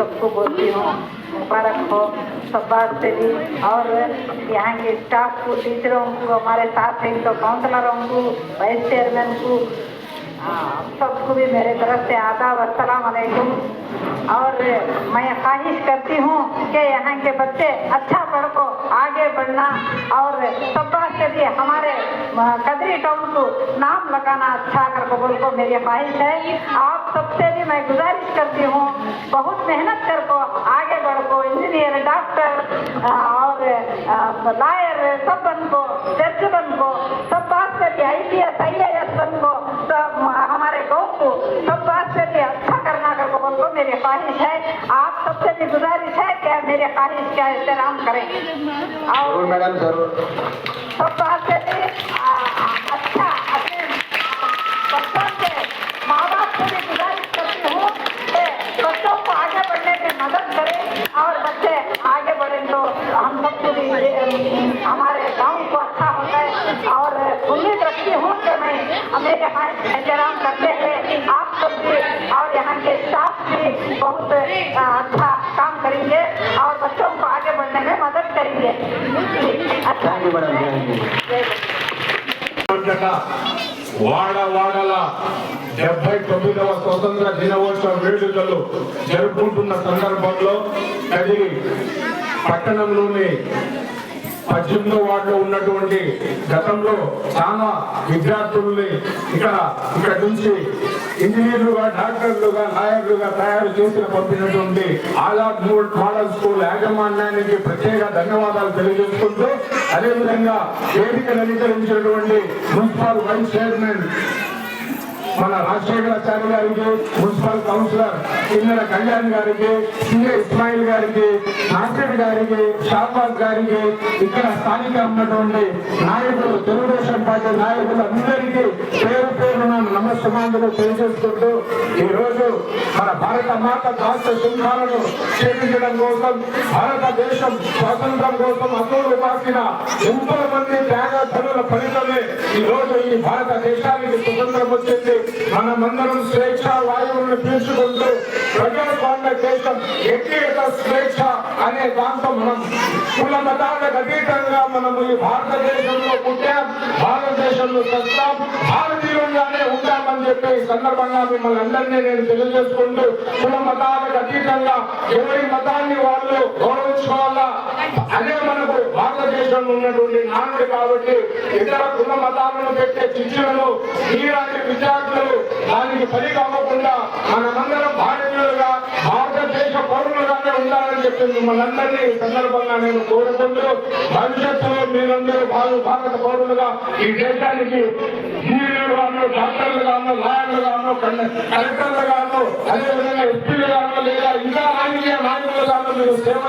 बोलती हूँ मुबारक हो सब बात से भी और यहाँ के स्टाफ को टीचरों को हमारे साथ हैं तो काउंसलरों को वाइस चेयरमैन को सबको भी मेरे तरफ़ से आदाब असलकुम और मैं ख्वाहिश करती हूँ कि यहाँ के बच्चे अच्छा पढ़ को। आगे बढ़ना और सब बात से भी हमारे कदरी टाउन को नाम लगाना अच्छा कर को बोल को मेरी ख्वाहिश है। आप सबसे भी मैं गुजारिश करती हूँ, बहुत मेहनत कर को, आगे बढ़ को, इंजीनियर, डॉक्टर और लॉयर, सब बन को जज बन को सब बात से भी I P S I S बन को, सब हमारे गाँव को सब बात से भी अच्छा करना कर को बोल को मेरी ख्वाहिश है। आप सबसे भी गुजारिश कि मेरे ख्वाहिश का एहतराम करें। और मैडम ज़रूर। सब बात अच्छा अपने बच्चों के माँ बाप से भी गुजारिश करती हूँ बच्चों को आगे बढ़ने में मदद करें और बच्चे आगे बढ़ें तो हम सबको भी हमारे गाँव को अच्छा होता है। और उम्मीद रखती हूँ कि मैं मेरे यहाँ एहतराम करते और यहाँ के स्टाफ भी बहुत आ, अच्छा काम करेंगे और बच्चों को आगे बढ़ने में मदद करेंगे अच्छा thank you madam thank you రోజట వాడ వాడల డెబ్బై తొమ్మిదవ స్వతంత్ర దినోత్సవ వేడుకలు జరుపుకుంటున్న సందర్భంలో కదిరి పట్టణంలోని పద్దెనిమిదో వార్డులో ఉన్నటువంటి గతంలో చాలా విద్యార్థుల్ని ఇక్కడ ఇక్కడ నుంచి ఇంజనీర్లుగా డాక్టర్లుగా లాయర్లుగా తయారు చేసిన పంపినటువంటి ఆజాద్ మూడ్ మోడల్ స్కూల్ యాజమాన్యానికి ప్రత్యేక ధన్యవాదాలు తెలియజేసుకుంటూ అదేవిధంగా వేదికను అలంకరించినటువంటి మున్సిపల్ వైస్ చైర్మన్ మన రాజశేఖరాచార్య గారికి మున్సిపల్ కౌన్సిలర్ కిన్నెల కళ్యాణ్ గారికి సిఏ ఇస్మాయిల్ గారికి నాసిర్ గారికి షాబాద్ గారికి ఇక్కడ స్థానిక ఉన్నటువంటి నాయకులు తెలుగుదేశం పార్టీ నాయకులు అందరికీ పేరు పేరున నమస్కారాలు తెలియజేసుకుంటూ ఈ రోజు మన భారత మాత రాష్ట్ర సింహాలను చేపించడం కోసం భారతదేశం స్వాతంత్రం కోసం అసలు బాసిన ఎంతో మంది త్యాగధనుల ఫలితమే ఈ రోజు ఈ భారతదేశానికి స్వతంత్రం వచ్చింది. మనమందరం స్వేచ్ఛ వాయువులను పీల్చుకుంటూ దేశం వ్యక్తిగత స్వేచ్ఛ అనే దాంతో మనం కుల మతాలకు అతీతంగా మనము ఈ భారతదేశంలో పుట్టాం భారతదేశంలో చస్తాం భారతీయులుగానే ఉంటామని చెప్పి ఈ సందర్భంగా మిమ్మల్ని అందరినీ నేను తెలియజేసుకుంటూ కుల మతాలకు అతీతంగా ఎవరి మతాన్ని వాళ్ళు గౌరవించుకోవాలా? అదే మనకు భారతదేశంలో ఉన్నటువంటి నానుడు కాబట్టి ఇతర కుల మతాలను పెట్టే శిక్షణలు ఈనాటి విద్యార్థులు దానికి పని కాకుండా మన చెప్పి మిమ్మల్ని అందరినీ సందర్భంగా నేను కోరుకుంటూ భవిష్యత్తులో మీరందరూ భారత భారత పౌరులుగా ఈ దేశానికి ఇంజనీర్లు గాను డాక్టర్లు గాను లాయర్లు గాను కలెక్టర్లు గాను అదేవిధంగా ఎస్పీలు గాను లేదా ఇంకా రాజకీయ నాయకులు గాను మీరు సేవ